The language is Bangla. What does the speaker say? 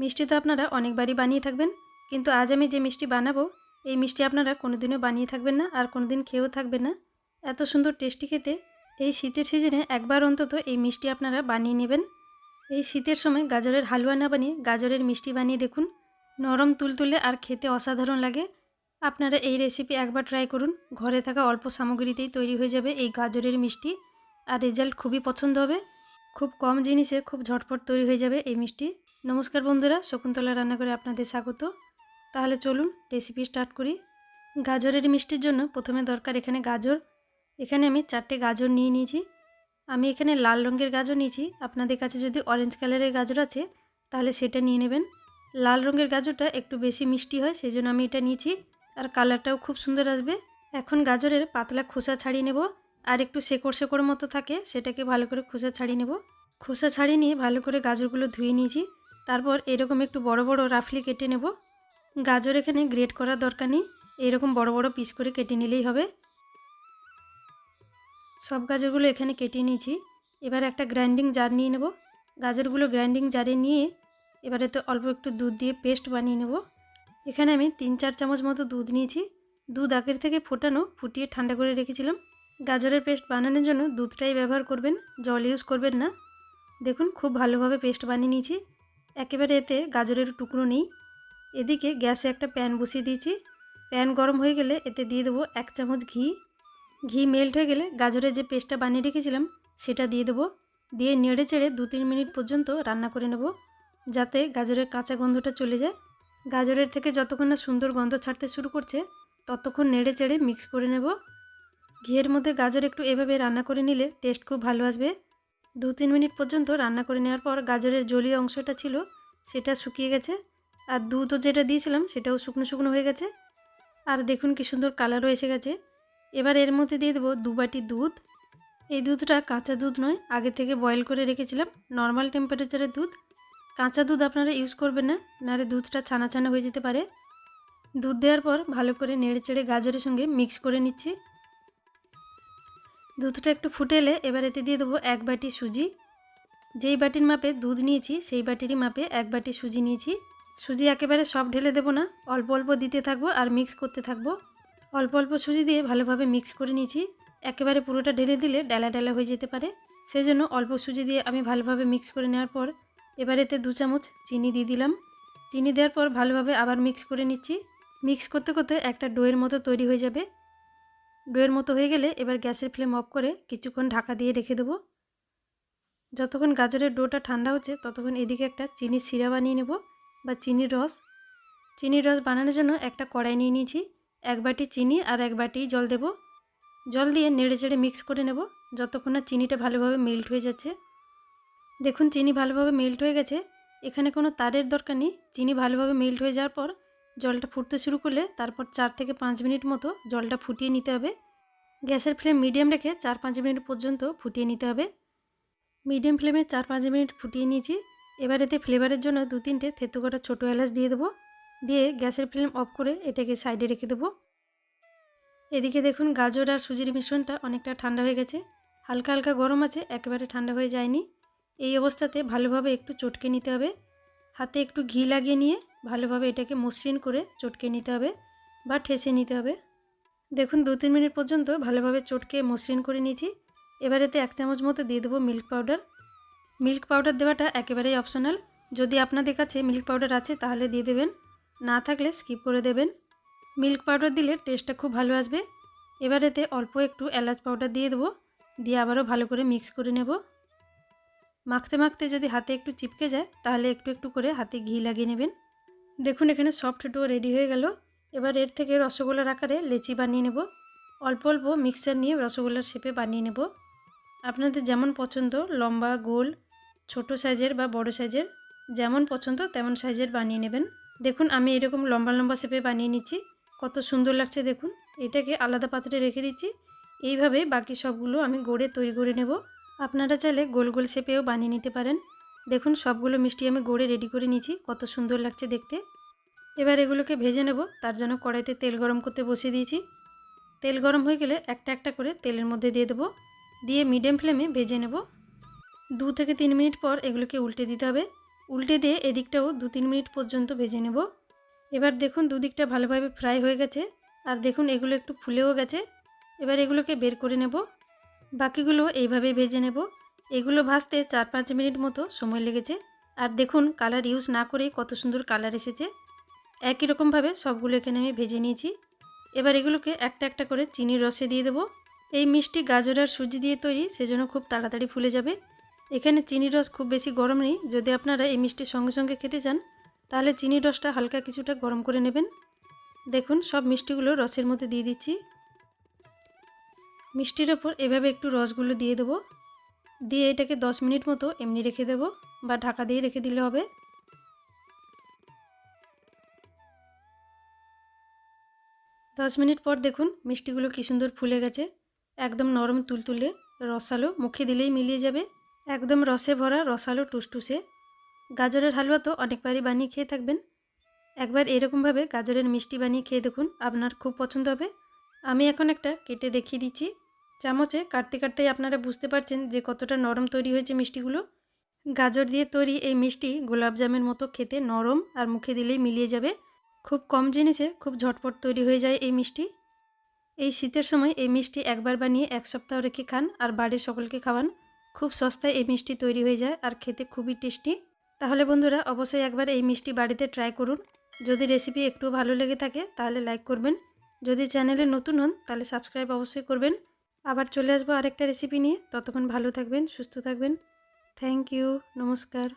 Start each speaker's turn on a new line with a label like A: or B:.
A: মিষ্টি তো আপনারা অনেকবারই বানিয়ে থাকবেন, কিন্তু আজ আমি যে মিষ্টি বানাবো, এই মিষ্টি আপনারা কোনোদিনও বানিয়ে থাকবেন না আর কোনোদিন খেয়েও থাকবেন না। এত সুন্দর টেস্টি খেতে, এই শীতের সিজনে একবার অন্তত এই মিষ্টি আপনারা বানিয়ে নেবেন। এই শীতের সময় গাজরের হালুয়া না বানিয়ে গাজরের মিষ্টি বানিয়ে দেখুন। নরম তুলতুলে আর খেতে অসাধারণ লাগে। আপনারা এই রেসিপি একবার ট্রাই করুন, ঘরে থাকা অল্প সামগ্রীতেই তৈরি হয়ে যাবে এই গাজরের মিষ্টি। আর রেজাল্ট খুবই পছন্দ হবে। খুব কম জিনিসে খুব ঝটপট তৈরি হয়ে যাবে এই মিষ্টি। নমস্কার বন্ধুরা, শকুন্তলা রান্না করে আপনাদের স্বাগত। তাহলে চলুন রেসিপি স্টার্ট করি। গাজরের মিষ্টির জন্য প্রথমে দরকার এখানে গাজর। এখানে আমি চারটে গাজর নিয়ে নিয়েছি। আমি এখানে লাল রঙের গাজর নিয়েছি। আপনাদের কাছে যদি অরেঞ্জ কালারের গাজর আছে, তাহলে সেটা নিয়ে নেবেন। লাল রঙের গাজরটা একটু বেশি মিষ্টি হয় সেই জন্য আমি এটা নিয়েছি। আর কালারটাও খুব সুন্দর আসবে। এখন গাজরের পাতলা খোসা ছাড়িয়ে নেব। আর একটু শেকড় শেকড় মতো থাকে, সেটাকে ভালো করে খোসা ছাড়িয়ে নেব। খোসা ছাড়িয়ে নিয়ে ভালো করে গাজরগুলো ধুয়ে নিয়েছি। তারপর এরকম একটু বড় বড় রাফলি কেটে নেব। গাজর এখানে গ্রেট করার দরকার নেই। এরকম বড় বড় পিস করে কেটে নিলেই হবে। সব গাজরগুলো এখানে কেটে নিয়েছি। এবার একটা গ্রাইন্ডিং জার নিয়ে নেব। গাজরগুলো গ্রাইন্ডিং জারে নিয়ে এবারে তো অল্প একটু দুধ দিয়ে পেস্ট বানিয়ে নেব। এখানে আমি তিন চার চামচ মতো দুধ নিয়েছি। দুধ আগের থেকে ফোটানো, ফুটিয়ে ঠান্ডা করে রেখেছিলাম। গাজরের পেস্ট বানানোর জন্য দুধটাই ব্যবহার করবেন, জল ইউজ করবেন না। দেখুন, খুব ভালোভাবে পেস্ট বানিয়ে নিয়েছি। একেবারে এতে গাজরের টুকরো নেই। এদিকে গ্যাসে একটা প্যান বসিয়ে দিয়েছি। প্যান গরম হয়ে গেলে এতে দিয়ে দেবো এক চামচ ঘি। ঘি মেল্ট হয়ে গেলে গাজরের যে পেস্টটা বানিয়ে রেখেছিলাম, সেটা দিয়ে দেবো। দিয়ে নেড়ে চেড়ে দু তিন মিনিট পর্যন্ত রান্না করে নেব, যাতে গাজরের কাঁচা গন্ধটা চলে যায়। গাজরের থেকে যতক্ষণ না সুন্দর গন্ধ ছাড়তে শুরু করছে, ততক্ষণ নেড়ে চেড়ে মিক্স করে নেব। ঘিয়ের মধ্যে গাজর একটু এভাবে রান্না করে নিলে টেস্ট খুব ভালো আসবে। দু তিন মিনিট পর্যন্ত রান্না করে নেওয়ার পর গাজরের জলীয় অংশটা ছিল, সেটা শুকিয়ে গেছে। আর দুধও যেটা দিয়েছিলাম সেটাও শুকনো শুকনো হয়ে গেছে। আর দেখুন কি সুন্দর কালারও এসে গেছে। এবার এর মধ্যে দিয়ে দেবো দু বাটি দুধ। এই দুধটা কাঁচা দুধ নয়, আগে থেকে বয়েল করে রেখেছিলাম নর্মাল টেম্পারেচারের দুধ। কাঁচা দুধ আপনারা ইউজ করবেন না, নাহলে দুধটা ছানা ছানা হয়ে যেতে পারে। দুধ দেওয়ার পর ভালো করে নেড়ে চেড়ে গাজরের সঙ্গে মিক্স করে নিচ্ছি। দুধটা একটু ফুটে এলে এবার এতে দিয়ে দেবো এক বাটি সুজি। যেই বাটির মাপে দুধ নিয়েছি, সেই বাটিরই মাপে এক বাটি সুজি নিয়েছি। সুজি একেবারে সব ঢেলে দেবো না, অল্প অল্প দিতে থাকব আর মিক্স করতে থাকব। অল্প অল্প সুজি দিয়ে ভালোভাবে মিক্স করে নিয়েছি। একেবারে পুরোটা ঢেলে দিলে ডালা ডালা হয়ে যেতে পারে। সেই জন্য অল্প সুজি দিয়ে আমি ভালোভাবে মিক্স করে নেওয়ার পর এবার এতে দু চামচ চিনি দিয়ে দিলাম। চিনি দেওয়ার পর ভালোভাবে আবার মিক্স করে নিচ্ছি। মিক্স করতে করতে একটা ডোয়ের মতো তৈরি হয়ে যাবে। ডোয়ের মতো হয়ে গেলে এবার গ্যাসের ফ্লেম অফ করে কিছুক্ষণ ঢাকা দিয়ে রেখে দেবো। যতক্ষণ গাজরের ডোটা ঠান্ডা হচ্ছে, ততক্ষণ এদিকে একটা চিনির সিরা বানিয়ে নেব বা চিনির রস। চিনির রস বানানোর জন্য একটা কড়াই নিয়ে নিয়েছি, এক বাটি চিনি আর এক বাটি জল দেব। জল দিয়ে নেড়ে চেড়ে মিক্স করে নেব, যতক্ষণ না চিনিটা ভালোভাবে মেল্ট হয়ে যাচ্ছে। দেখুন, চিনি ভালোভাবে মেল্ট হয়ে গেছে। এখানে কোনো তারের দরকার নেই। চিনি ভালোভাবে মেল্ট হয়ে যাওয়ার পর জলটা ফুটতে শুরু করলে তারপর চার থেকে পাঁচ মিনিট মতো জলটা ফুটিয়ে নিতে হবে। গ্যাসের ফ্লেম মিডিয়াম রেখে চার পাঁচ মিনিট পর্যন্ত ফুটিয়ে নিতে হবে। মিডিয়াম ফ্লেমে চার পাঁচ মিনিট ফুটিয়ে নিয়েছি। এবার এতে ফ্লেভারের জন্য দু তিনটে থেতো করা ছোটো এলাচ দিয়ে দেবো। দিয়ে গ্যাসের ফ্লেম অফ করে এটাকে সাইডে রেখে দেবো। এদিকে দেখুন গাজর আর সুজির মিশ্রণটা অনেকটা ঠান্ডা হয়ে গেছে। হালকা হালকা গরম আছে, একেবারে ঠান্ডা হয়ে যায়নি। এই অবস্থাতে ভালোভাবে একটু চটকে নিতে হবে। হাতে একটু ঘি লাগিয়ে নিয়ে ভালোভাবে এটাকে মসৃণ করে চটকে নিতে হবে বা ঠেসে নিতে হবে। দেখুন, দু তিন মিনিট পর্যন্ত ভালোভাবে চটকে মসৃণ করে নিয়েছি। এবার এতে এক চামচ মতো দিয়ে দেবো মিল্ক পাউডার। মিল্ক পাউডার দেওয়াটা একেবারেই অপশনাল। যদি আপনাদের কাছে মিল্ক পাউডার আছে, তাহলে দিয়ে দেবেন। না থাকলে স্কিপ করে দেবেন। মিল্ক পাউডার দিলে টেস্টটা খুব ভালো আসবে। এবার এতে অল্প একটু এলাচ পাউডার দিয়ে দেবো। দিয়ে আবারও ভালো করে মিক্স করে নেব। মাখতে মাখতে যদি হাতে একটু চিপকে যায়, তাহলে একটু একটু করে হাতে ঘি লাগিয়ে নেবেন। দেখুন, এখানে সফট ডো রেডি হয়ে গেল। এবার এর থেকে রসগোল্লার আকারে লেচি বানিয়ে নেব। অল্প অল্প মিক্সার নিয়ে রসগোল্লার শেপে বানিয়ে নেব। আপনাদের যেমন পছন্দ, লম্বা, গোল, ছোট সাইজের বা বড় সাইজের, যেমন পছন্দ তেমন সাইজের বানিয়ে নেবেন। দেখুন, আমি এরকম লম্বা লম্বা শেপে বানিয়ে নিচ্ছি। কত সুন্দর লাগছে দেখুন। এটাকে আলাদা পাত্রে রেখে দিচ্ছি। এইভাবে বাকি সবগুলো আমি গড়ে তৈরি করে নেব। আপনারা চাইলে গোল গোল শেপেও বানিয়ে নিতে পারেন। দেখুন, সবগুলো মিষ্টি আমি গড়ে রেডি করে নিয়েছি। কত সুন্দর লাগছে দেখতে। এবার এগুলোকে ভেজে নেব। তার জন্য কড়াইতে তেল গরম করতে বসিয়ে দিয়েছি। তেল গরম হয়ে গেলে একটা একটা করে তেলের মধ্যে দিয়ে দেবো। দিয়ে মিডিয়াম ফ্লেমে ভেজে নেব। দু থেকে তিন মিনিট পর এগুলোকে উল্টে দিতে হবে। উল্টে দিয়ে এদিকটাও দু তিন মিনিট পর্যন্ত ভেজে নেব। এবার দেখুন, দুদিকটা ভালোভাবে ফ্রাই হয়ে গেছে। আর দেখুন, এগুলো একটু ফুলেও গেছে। এবার এগুলোকে বের করে নেব। বাকিগুলো এইভাবে ভেজে নেব। এগুলো ভাজতে চার পাঁচ মিনিট মতো সময় লেগেছে। আর দেখুন, কালার ইউজ না করেই কত সুন্দর কালার এসেছে। একই রকমভাবে সবগুলো এখানে আমি ভেজে নিয়েছি। এবার এগুলোকে একটা একটা করে চিনির রসে দিয়ে দেবো। এই মিষ্টি গাজর আর সুজি দিয়ে তৈরি সেজন্য খুব তাড়াতাড়ি ফুলে যাবে। এখানে চিনির রস খুব বেশি গরম নেই। যদি আপনারা এই মিষ্টির সঙ্গে সঙ্গে খেতে চান, তাহলে চিনির রসটা হালকা কিছুটা গরম করে নেবেন। দেখুন, সব মিষ্টিগুলো রসের মধ্যে দিয়ে দিচ্ছি। মিষ্টির ওপর এভাবে একটু রসগুলো দিয়ে দেবো। দিয়ে এটাকে দশ মিনিট মতো এমনি রেখে দেবো বা ঢাকা দিয়ে রেখে দিলে হবে। দশ মিনিট পর দেখুন মিষ্টিগুলো কী সুন্দর ফুলে গেছে। একদম নরম তুলতুলে রসালো মুখে দিলেই মিলিয়ে যাবে। একদম রসে ভরা রসালো টুসটুসে। গাজরের হালুয়া তো অনেকবারই বানিয়ে খেয়ে থাকবেন। একবার এরকমভাবে গাজরের মিষ্টি বানিয়ে খেয়ে দেখুন, আপনার খুব পছন্দ হবে। আমি এখন একটা কেটে দেখিয়ে দিচ্ছি। চামচে কাটতে কাটতেই আপনারা বুঝতে পারছেন যে কতটা নরম তৈরি হয়েছে মিষ্টিগুলো। গাজর দিয়ে তৈরি এই মিষ্টি গোলাপজামের মতো খেতে নরম আর মুখে দিলেই মিলিয়ে যাবে। খুব কম জিনিসে খুব ঝটপট তৈরি হয়ে যায় এই মিষ্টি। এই শীতের সময় এই মিষ্টি একবার বানিয়ে এক সপ্তাহ রেখে খান আর বাড়ির সকলকে খাওয়ান। খুব সস্তায় এই মিষ্টি তৈরি হয়ে যায় আর খেতে খুবই টেস্টি। তাহলে বন্ধুরা অবশ্যই একবার এই মিষ্টি বাড়িতে ট্রাই করুন। যদি রেসিপি একটু ভালো লেগে থাকে তাহলে লাইক করবেন। যদি চ্যানেলে নতুন হন, তাহলে সাবস্ক্রাইব অবশ্যই করবেন। আবার চলে আসব আরেকটা রেসিপি নিয়ে। ততক্ষণ ভালো থাকবেন, সুস্থ থাকবেন। থ্যাংক ইউ নমস্কার।